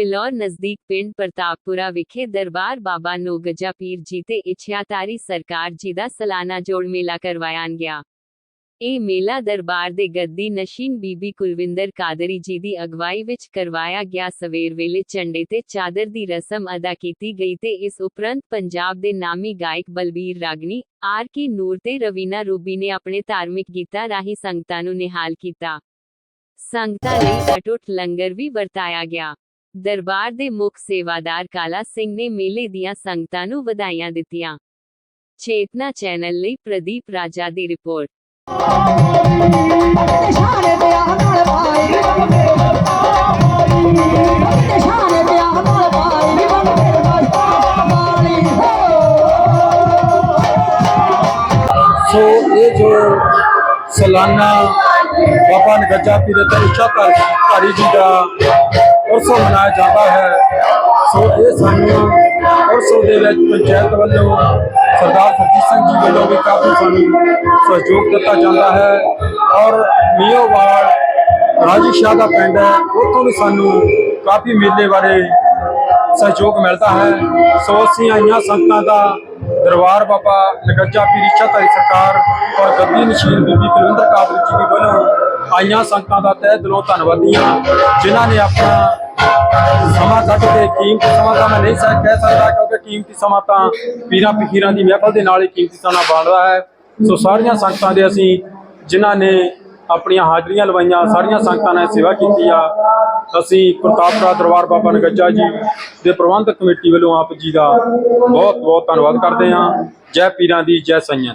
ਫਿਲੌਰ ਨਜ਼ਦੀਕ ਪਿੰਡ ਪ੍ਰਤਾਪਪੁਰਾ ਵਿਖੇ ਦਰਬਾਰ ਬਾਬਾ ਨੋਗਜਾ ਪੀਰ ਜੀ ਤੇ ਇਛਿਆਤਾਰੀ ਸਰਕਾਰ ਜੀ ਦਾ ਸਾਲਾਨਾ ਜੋੜ ਮੇਲਾ ਕਰਵਾਇਆ ਗਿਆ। ਇਹ ਮੇਲਾ ਦਰਬਾਰ ਦੇ ਗੱਦੀ ਨਸ਼ੀਨ ਬੀਬੀ ਕੁਲਵਿੰਦਰ ਕਾਦਰੀ ਜੀ ਦੀ ਅਗਵਾਈ ਵਿੱਚ ਕਰਵਾਇਆ ਗਿਆ। ਸਵੇਰ ਵੇਲੇ ਝੰਡੇ ਤੇ ਚਾਦਰ ਦੀ ਰਸਮ ਅਦਾ ਕੀਤੀ ਗਈ ਤੇ ਇਸ ਉਪਰੰਤ ਪੰਜਾਬ ਦੇ ਨਾਮੀ ਗਾਇਕ ਬਲਬੀਰ ਰਾਗਨੀ ਆਰ ਕੇ ਨੂਰ ਤੇ ਰਵੀਨਾ ਰੂਬੀ ਨੇ ਆਪਣੇ ਧਾਰਮਿਕ ਗੀਤਾਂ ਰਾਹੀਂ ਸੰਗਤਾਂ ਨੂੰ ਨਿਹਾਲ ਕੀਤਾ। ਸੰਗਤਾਂ ਲਈ ਅਟੁੱਟ ਲੰਗਰ ਵੀ ਵਰਤਾਇਆ ਗਿਆ। ਦਰਬਾਰ ਦੇ ਮੁੱਖ ਸੇਵਾਦਾਰ ਕਾਲਾ ਸਿੰਘ ਨੇ ਮੇਲੇ ਦੀਆਂ ਸੰਗਤਾਂ ਨੂੰ ਵਧਾਈਆਂ ਦਿੱਤੀਆਂ। ਚੇਤਨਾ ਚੈਨਲ ਲਈ ਪ੍ਰਦੀਪ ਰਾਜਾ ਦੀ ਰਿਪੋਰਟ। ਨਿਸ਼ਾਨੇ ਤੇ ਆ ਨਾਲ ਪਾਈ ਨਿਸ਼ਾਨੇ ਤੇ ਆ ਨਾਲ ਪਾਈ ਬਣ ਤੇਰੇ ਮਸਤਾਂ ਵਾਲੀ ਹੋ ਸੋ ਇਹ ਜੋ ਸਾਲਾਨਾ ਬਾਬਾ ਨਗੱਜਾ ਪੀਰ ਤੇ ਇੱਛਾ ਧਾਰੀ ਜੀ ਦਾ ਉਰਸ ਮਨਾਇਆ ਜਾਂਦਾ ਹੈ। ਸੋ ਇਹ ਸਾਨੂੰ ਉਰਸ ਦੇ ਵਿੱਚ ਪੰਚਾਇਤ ਵੱਲੋਂ ਸਰਦਾਰ ਫਰਜੀਤ ਸਿੰਘ ਜੀ ਵੱਲੋਂ ਵੀ ਕਾਫੀ ਸਾਨੂੰ ਸਹਿਯੋਗ ਦਿੱਤਾ ਜਾਂਦਾ ਹੈ ਔਰ ਮੀਓਵਾਲ ਰਾਜੀ ਸ਼ਾਹ ਦਾ ਪਿੰਡ ਹੈ, ਉੱਥੋਂ ਵੀ ਸਾਨੂੰ ਕਾਫੀ ਮੇਲੇ ਬਾਰੇ ਸਹਿਯੋਗ ਮਿਲਦਾ ਹੈ। ਸੋ ਅਸੀਂ ਆਈਆਂ ਸੰਗਤਾਂ ਦਾ ਦਰਬਾਰ ਬਾਬਾ ਨਗੱਜਾ ਪੀਰ ਇੱਛਾ ਸਰਕਾਰ ਔਰ ਗੱਦੀ ਨਸ਼ੀਨ ਬੀਬੀ ਕੁਲਵਿੰਦਰ ਕਾਬਲ ਜੀ ਦੀ ਵੱਲੋਂ ਆਈਆਂ ਸੰਗਤਾਂ ਦਾ ਤਹਿ ਦਿਲੋਂ ਧੰਨਵਾਦੀ ਹਾਂ, ਜਿਨ੍ਹਾਂ ਨੇ ਆਪਣਾ ਸਮਾਂ ਕੱਢ ਕੇ ਕੀਮਤੀ ਸਮਾਂ ਤਾਂ ਮੈਂ ਨਹੀਂ ਸਕ ਕਹਿ ਸਕਦਾ ਕਿਉਂਕਿ ਕੀਮਤੀ ਸਮਾਂ ਤਾਂ ਪੀਰਾਂ ਫਕੀਰਾਂ ਦੀ ਮਹਿਫਲ ਦੇ ਨਾਲ ਹੀ ਕੀਮਤੀ ਸਮਾਂ ਬਣਦਾ ਹੈ। ਸੋ ਸਾਰੀਆਂ ਸੰਗਤਾਂ ਦੇ ਅਸੀਂ ਜਿਨ੍ਹਾਂ ਨੇ ਆਪਣੀਆਂ ਹਾਜ਼ਰੀਆਂ ਲਵਾਈਆਂ, ਸਾਰੀਆਂ ਸੰਗਤਾਂ ਨੇ ਸੇਵਾ ਕੀਤੀ ਆ। ਅਸੀਂ ਪ੍ਰਤਾਪਰਾ ਦਰਬਾਰ ਬਾਬਾ ਨਗੱਜਾ ਜੀ ਦੇ ਪ੍ਰਬੰਧਕ ਕਮੇਟੀ ਵੱਲੋਂ ਆਪ ਜੀ ਦਾ ਬਹੁਤ ਬਹੁਤ ਧੰਨਵਾਦ ਕਰਦੇ ਹਾਂ। ਜੈ ਪੀਰਾਂ ਦੀ ਜੈ ਸਈਆਂ